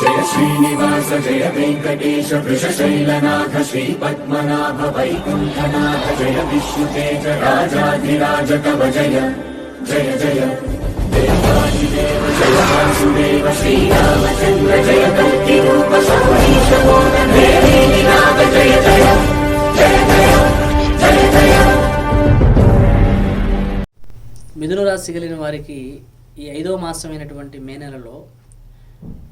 జయ శ్రీనివాస జయ వెంకటేశ వృషశైలనాథ శ్రీ పద్మనాభ వైకుంఠనాథ జయ విష్ణుతేజ రాజాధిరాజ కవ జయ జయ జయ. దేవాదిదేవ జయ వాసుదేవ శ్రీరామచంద్ర జయ కల్కి రూప సౌరీశ నాథ జయ జయ జయ జయ జయ జయ మిథున రాశి కలిగిన వారికి ఈ ఐదో మాసమైనటువంటి మే నెలలో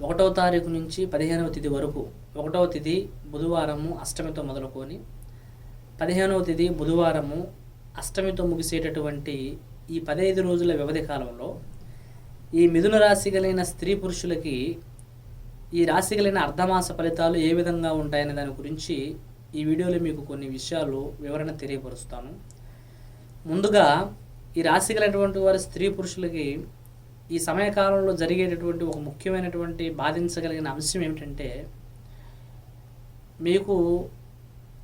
ఒకటవ తారీఖు నుంచి పదిహేనవ తిథి వరకు ఒకటవ తిథి బుధవారము అష్టమితో మొదలుకొని పదిహేనవ తిథి బుధవారము అష్టమితో ముగిసేటటువంటి ఈ పదహైదు రోజుల వ్యవధి కాలంలో ఈ మిథున రాశి కలిగిన స్త్రీ పురుషులకి ఈ రాశి కలిగిన అర్ధమాస ఫలితాలు ఏ విధంగా ఉంటాయనే దాని గురించి ఈ వీడియోలో మీకు కొన్ని విషయాలు వివరణ తెలియపరుస్తాను. ముందుగా ఈ రాశి కలిగినటువంటి వారి స్త్రీ పురుషులకి ఈ సమయకాలంలో జరిగేటటువంటి ఒక ముఖ్యమైనటువంటి బాధించగలిగిన అంశం ఏమిటంటే మీకు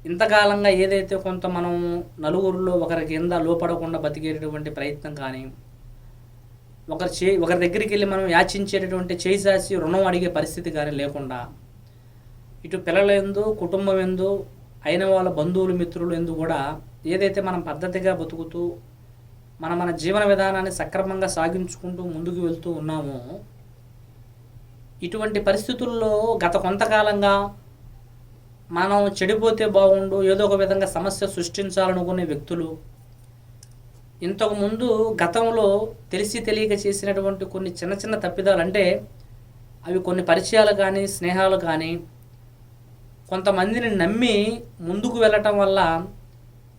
ఇంతకాలంగా ఏదైతే కొంత మనం నలుగురిలో ఒకరి కింద లోపడకుండా బతికేటటువంటి ప్రయత్నం కానీ ఒకరి చే ఒకరి దగ్గరికి వెళ్ళి మనం యాచించేటటువంటి చేసాసి రుణం అడిగే పరిస్థితి కానీ లేకుండా ఇటు పిల్లల ఎందు కుటుంబం ఎందు అయిన వాళ్ళ బంధువులు మిత్రులు ఎందు కూడా ఏదైతే మనం పద్ధతిగా బతుకుతూ మన మన జీవన విధానాన్ని సక్రమంగా సాగించుకుంటూ ముందుకు వెళ్తూ ఉన్నాము. ఇటువంటి పరిస్థితుల్లో గత కొంతకాలంగా మనం చెడిపోతే బాగుండు ఏదో ఒక విధంగా సమస్య సృష్టించాలనుకునే వ్యక్తులు ఇంతకుముందు గతంలో తెలిసి తెలియక చేసినటువంటి కొన్ని చిన్న చిన్న తప్పిదాలు అంటే అవి కొన్ని పరిచయాలు కానీ స్నేహాలు కానీ కొంతమందిని నమ్మి ముందుకు వెళ్ళటం వల్ల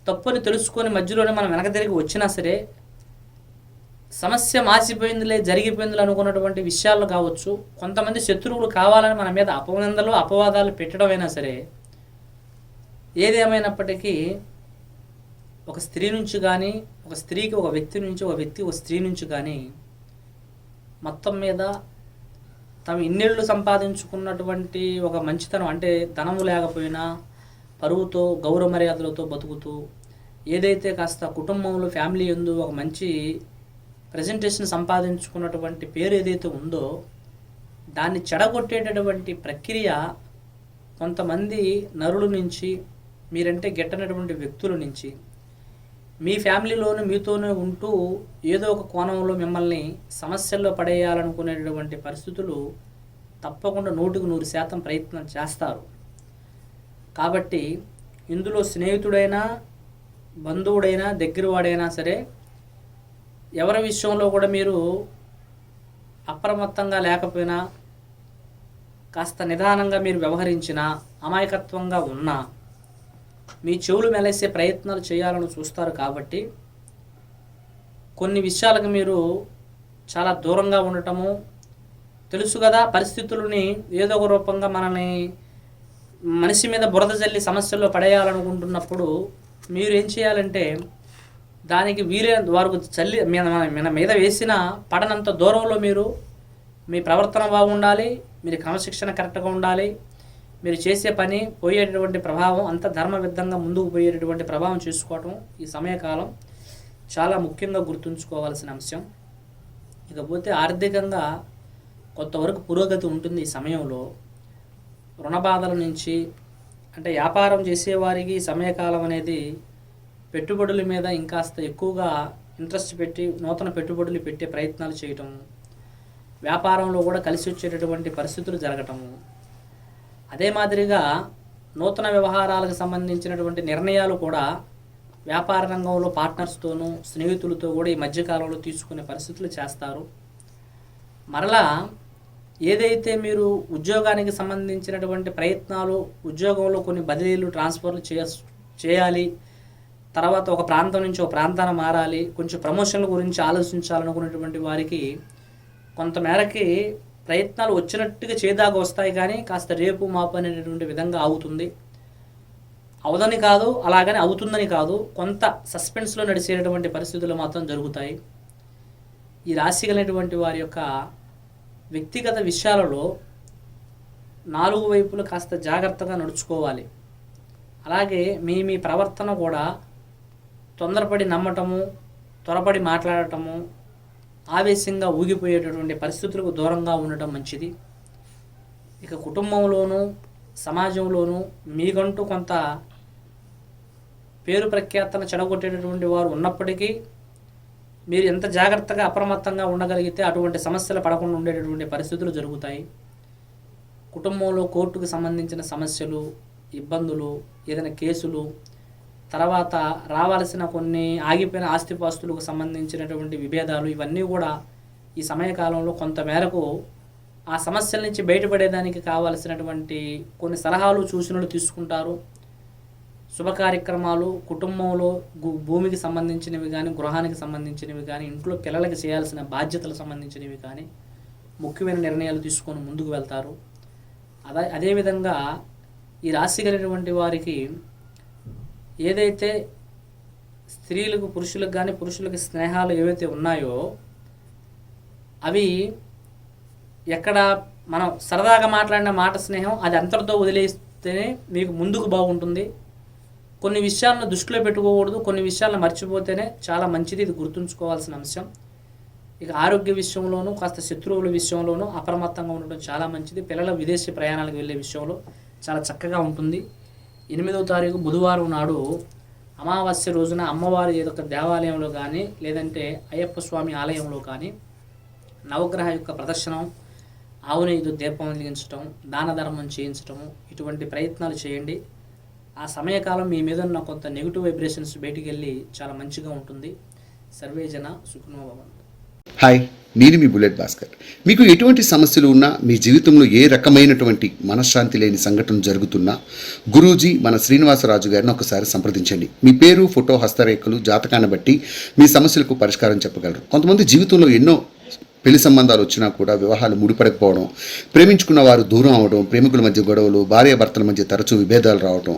తప్పుని తెలుసుకొని మధ్యలోనే మనం వెనక తిరిగి వచ్చినా సరే సమస్య మార్చిపోయిందిలే జరిగిపోయిందిలే అనుకున్నటువంటి విషయాలు కావచ్చు కొంతమంది శత్రువులు కావాలని మన మీద అపనిందలు అపవాదాలు పెట్టడమైనా సరే ఏదేమైనప్పటికీ ఒక స్త్రీ నుంచి కానీ ఒక స్త్రీకి ఒక వ్యక్తి నుంచి ఒక వ్యక్తి ఒక స్త్రీ నుంచి కానీ మొత్తం మీద తమ ఇన్నేళ్ళు సంపాదించుకున్నటువంటి ఒక మంచితనం అంటే ధనము లేకపోయినా పరువుతో గౌరవ మర్యాదలతో బతుకుతూ ఏదైతే కాస్త కుటుంబంలో ఫ్యామిలీ ఎందు ఒక మంచి ప్రజెంటేషన్ సంపాదించుకున్నటువంటి పేరు ఏదైతే ఉందో దాన్ని చెడగొట్టేటటువంటి ప్రక్రియ కొంతమంది నరుల నుంచి మీరంటే గెట్టనటువంటి వ్యక్తుల నుంచి మీ ఫ్యామిలీలోను మీతోనే ఉంటూ ఏదో ఒక కోణంలో మిమ్మల్ని సమస్యల్లో పడేయాలనుకునేటటువంటి పరిస్థితులు తప్పకుండా నూటికి నూరు శాతం ప్రయత్నం చేస్తారు. కాబట్టి ఇందులో స్నేహితుడైనా బంధువుడైనా దగ్గరవాడైనా సరే ఎవరి విషయంలో కూడా మీరు అప్రమత్తంగా లేకపోయినా కాస్త నిదానంగా మీరు వ్యవహరించినా అమాయకత్వంగా ఉన్నా మీ చెవులు మెలేసే ప్రయత్నాలు చేయాలని చూస్తారు కాబట్టి కొన్ని విషయాలకు మీరు చాలా దూరంగా ఉండటము తెలుసు కదా పరిస్థితులని ఏదో ఒక రూపంగా మనల్ని మనిషి మీద బురద జల్లి సమస్యల్లో పడేయాలనుకుంటున్నప్పుడు మీరు ఏం చేయాలంటే దానికి వీరే వారికి చల్లి మీద మన మీద వేసిన పడనంత దూరంలో మీరు మీ ప్రవర్తన బాగుండాలి మీరు క్రమశిక్షణ కరెక్ట్గా ఉండాలి మీరు చేసే పని పోయేటటువంటి ప్రభావం అంత ధర్మబద్ధంగా ముందుకు పోయేటటువంటి ప్రభావం చూసుకోవటం ఈ సమయకాలం చాలా ముఖ్యంగా గుర్తుంచుకోవాల్సిన అంశం. ఇకపోతే ఆర్థికంగా కొంతవరకు పురోగతి ఉంటుంది ఈ సమయంలో. రుణ బాధల నుంచి అంటే వ్యాపారం చేసేవారికి సమయకాలం అనేది పెట్టుబడుల మీద ఇంకాస్త ఎక్కువగా ఇంట్రెస్ట్ పెట్టి నూతన పెట్టుబడులు పెట్టే ప్రయత్నాలు చేయటం వ్యాపారంలో కూడా కలిసి వచ్చేటటువంటి పరిస్థితులు జరగటము అదే మాదిరిగా నూతన వ్యవహారాలకు సంబంధించినటువంటి నిర్ణయాలు కూడా వ్యాపార రంగంలో పార్ట్నర్స్తోనూ స్నేహితులతో కూడా ఈ మధ్యకాలంలో తీసుకునే పరిస్థితులు చేస్తారు. మరలా ఏదైతే మీరు ఉద్యోగానికి సంబంధించినటువంటి ప్రయత్నాలు ఉద్యోగంలో కొన్ని బదిలీలు ట్రాన్స్ఫర్లు చేయ చేయాలి తర్వాత ఒక ప్రాంతం నుంచి ఒక ప్రాంతాన్ని మారాలి కొంచెం ప్రమోషన్ల గురించి ఆలోచించాలనుకున్నటువంటి వారికి కొంతమేరకి ప్రయత్నాలు వచ్చినట్టుగా చేదాకా వస్తాయి కానీ కాస్త రేపు మాపు అనేటటువంటి విధంగా అవుతుంది. అవదని కాదు అలాగని అవుతుందని కాదు కొంత సస్పెన్స్లో నడిచేటటువంటి పరిస్థితులు మాత్రం జరుగుతాయి. ఈ రాశి కలిగినటువంటి వారి యొక్క వ్యక్తిగత విషయాలలో నాలుగు వైపులు కాస్త జాగ్రత్తగా నడుచుకోవాలి. అలాగే మీ మీ ప్రవర్తన కూడా తొందరపడి నమ్మటము త్వరపడి మాట్లాడటము ఆవేశంగా ఊగిపోయేటటువంటి పరిస్థితులకు దూరంగా ఉండటం మంచిది. ఇక కుటుంబంలోనూ సమాజంలోనూ మీకంటూ కొంత పేరు ప్రఖ్యాతను చెడగొట్టేటటువంటి వారు ఉన్నప్పటికీ మీరు ఎంత జాగ్రత్తగా అప్రమత్తంగా ఉండగలిగితే అటువంటి సమస్యలు పడకుండా ఉండేటటువంటి పరిస్థితులు జరుగుతాయి. కుటుంబంలో కోర్టుకు సంబంధించిన సమస్యలు ఇబ్బందులు ఏదైనా కేసులు తర్వాత రావాల్సిన కొన్ని ఆగిపోయిన ఆస్తిపాస్తులకు సంబంధించినటువంటి విభేదాలు ఇవన్నీ కూడా ఈ సమయకాలంలో కొంత మేరకు ఆ సమస్యల నుంచి బయటపడేదానికి కావాల్సినటువంటి కొన్ని సలహాలు సూచనలు తీసుకుంటారు. శుభ కార్యక్రమాలు కుటుంబంలో గు- భూమికి సంబంధించినవి కానీ గృహానికి సంబంధించినవి కానీ ఇంట్లో పిల్లలకి చేయాల్సిన బాధ్యతలకు సంబంధించినవి కానీ ముఖ్యమైన నిర్ణయాలు తీసుకొని ముందుకు వెళ్తారు. అదే అదేవిధంగా ఈ రాశి కలిగినటువంటి వారికి ఏదైతే స్త్రీలకు పురుషులకు కానీ పురుషులకి స్నేహాలు ఏవైతే ఉన్నాయో అవి ఎక్కడ మనం సరదాగా మాట్లాడిన మాట స్నేహం అది అంతటితో వదిలేస్తేనే మీకు ముందుకు బాగుంటుంది. కొన్ని విషయాలను దృష్టిలో పెట్టుకోకూడదు కొన్ని విషయాలను మర్చిపోతేనే చాలా మంచిది. ఇది గుర్తుంచుకోవాల్సిన అంశం. ఇక ఆరోగ్య విషయంలోనూ కాస్త శత్రువుల విషయంలోనూ అప్రమత్తంగా ఉండడం చాలా మంచిది. పిల్లల విదేశీ ప్రయాణాలకు వెళ్ళే విషయంలో చాలా చక్కగా ఉంటుంది. ఎనిమిదవ తారీఖు బుధవారం నాడు అమావాస్య రోజున అమ్మవారి ఏదో ఒక దేవాలయంలో కానీ లేదంటే అయ్యప్ప స్వామి ఆలయంలో కానీ నవగ్రహ యొక్క ప్రదర్శనం ఆవుని దీపం వెలిగించటం దాన ధర్మం చేయించటము ఇటువంటి ప్రయత్నాలు చేయండి. ఆ సమయకాలం మీ మీద ఉన్న కొంత నెగిటివ్ వైబ్రేషన్స్ బయటికి వెళ్ళి చాలా మంచిగా ఉంటుంది. సర్వేజన జన హాయ్ నేను మీ బుల్లెట్ భాస్కర్. మీకు ఎటువంటి సమస్యలు ఉన్నా మీ జీవితంలో ఏ రకమైనటువంటి మనశ్శాంతి లేని సంఘటన జరుగుతున్నా గురూజీ మన శ్రీనివాసరాజు గారిని ఒకసారి సంప్రదించండి. మీ పేరు ఫోటో హస్తరేఖలు జాతకాన్ని బట్టి మీ సమస్యలకు పరిష్కారం చెప్పగలరు. కొంతమంది జీవితంలో ఎన్నో పెళ్ళి సంబంధాలు వచ్చినా కూడా వివాహాలు ముడిపడకపోవడం ప్రేమించుకున్న వారు దూరం అవడం ప్రేమికుల మధ్య గొడవలు భార్యాభర్తల మధ్య తరచూ విభేదాలు రావడం